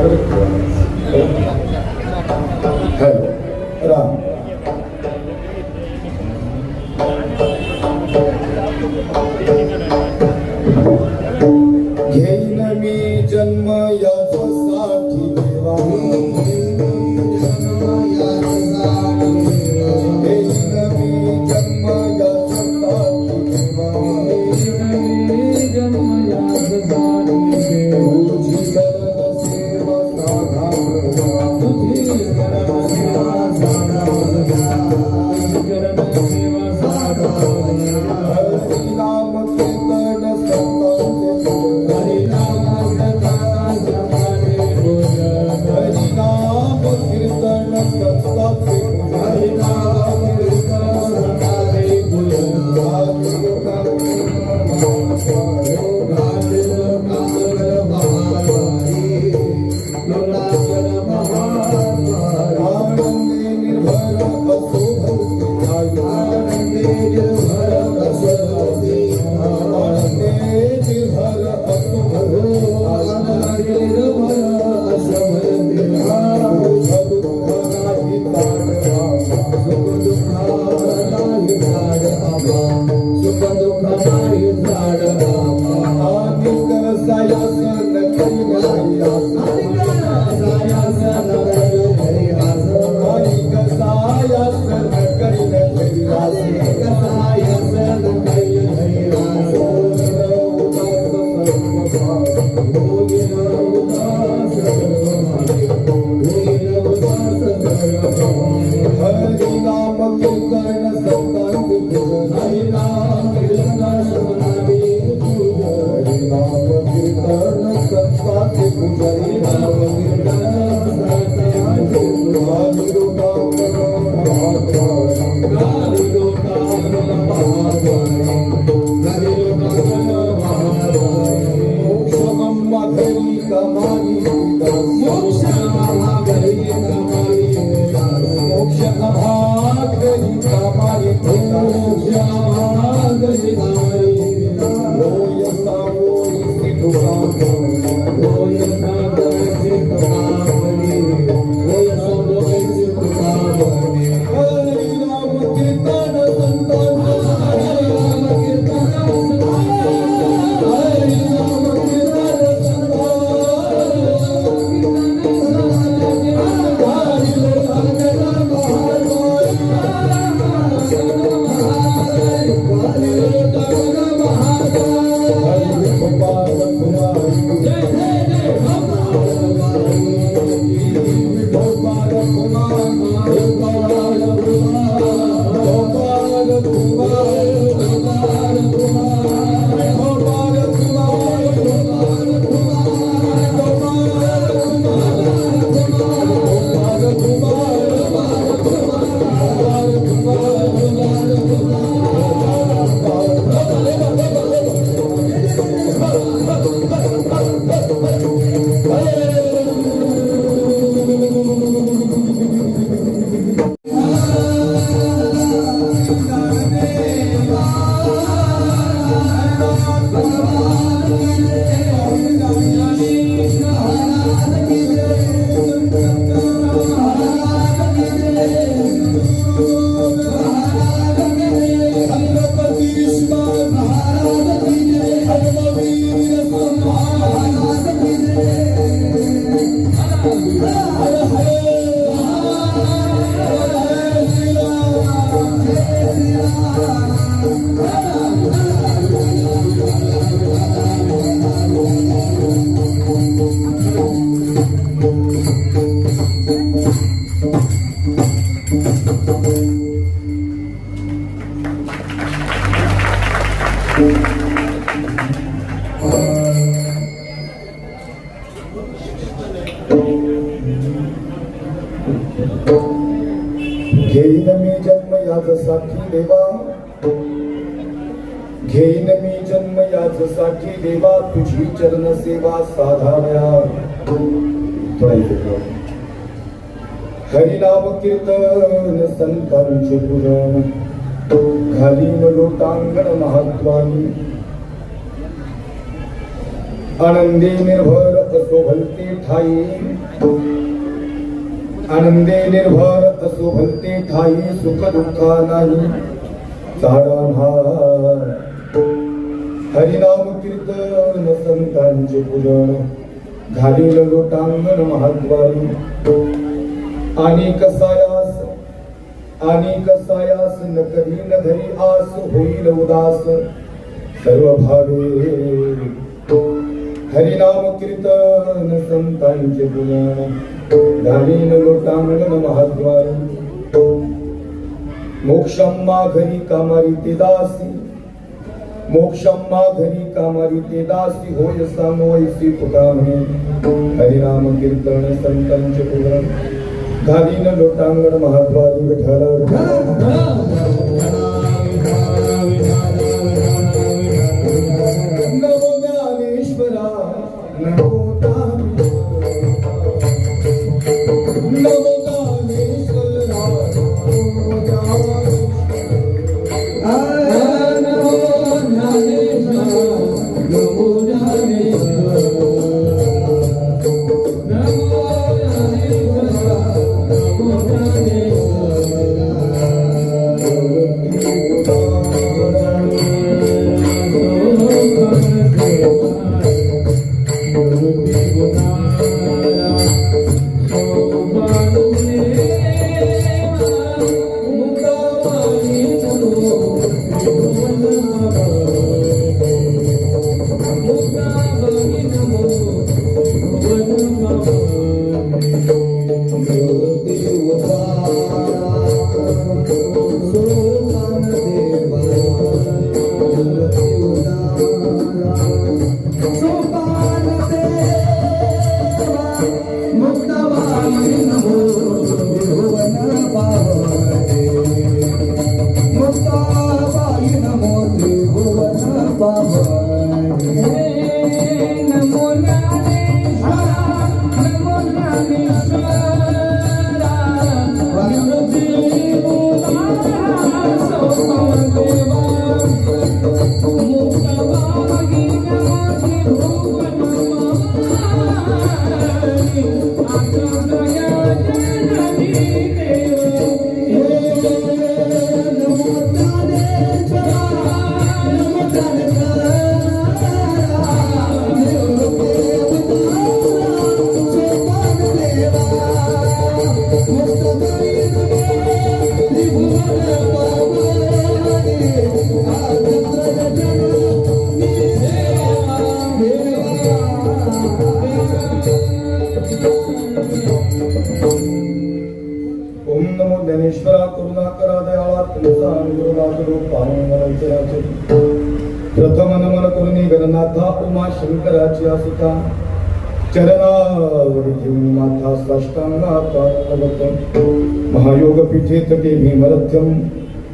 ဟဲ့အဲ့ဒါ come on. Jai Jai Thank you. याच साठी देवा. घेईन मी जन्म याच साठी देवा. तुझी चरण सेवा साधाव्या हरिनाम कीर्तन संतांचे पुरण घालीन लोटांगण महात्वानी. आनंदी निर्भर असो भलते ठाई. आनंदी निर्भर असो भलते ठाई सुख दुःखा नाही चाडणार हरिनाम कीर्तन संतांचे पूजन घालील लोटांगण महाद्वारी. आणि कसायास आणि कसायास न कधी न घरी आस होईल उदास. सर्व भावे हरिनाम कीर्तन संतांचे पूजन. घालील लोटांगण महाद्वारी मोक्षम्मा घरी कामारी ते दासी मोक्षम्मा घरी कामारी ते दासी होय सामोयसी तुका म्हणे हरिनाम कीर्तन संतांचे पुरण घालीन लोटांगण महाद्वारी विठ्ठल. तुमचा अनुग्रहाकरो पावन प्रथम नमन करुणी गणनाथा उमा शंकराची असुता चरणावर घेऊन माथा साष्टांगात महायोग पीठे तटे भीमरथ्यम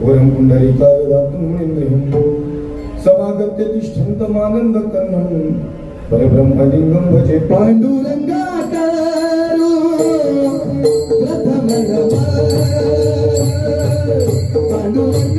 वरम पुंडरीकाय दातुम इंद्रियम समागत्य भजे पांडुरंगाकारो Oh,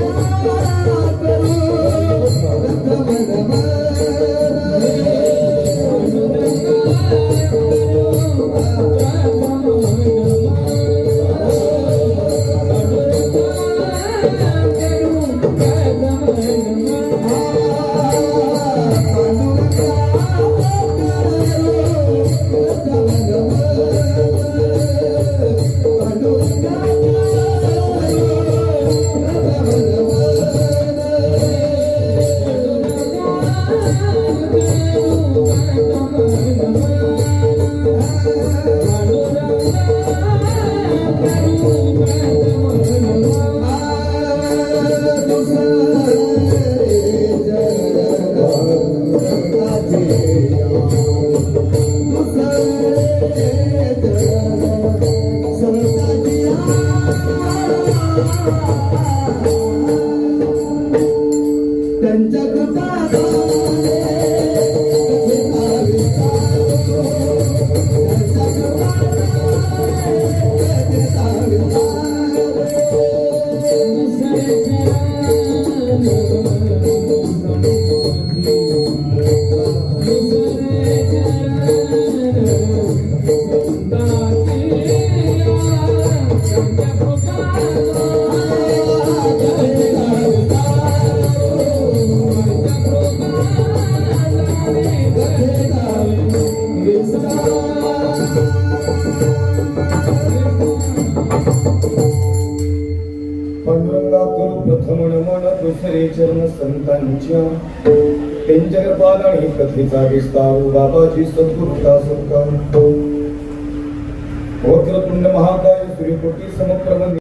दुसरे चरण संतांच्या त्यांच्या कृपाल आणि कथेचा विस्तार बाबाजी सद्गुरुता सत्कार वक्रतुंड महाकाय सूर्यकोटी समप्रबंध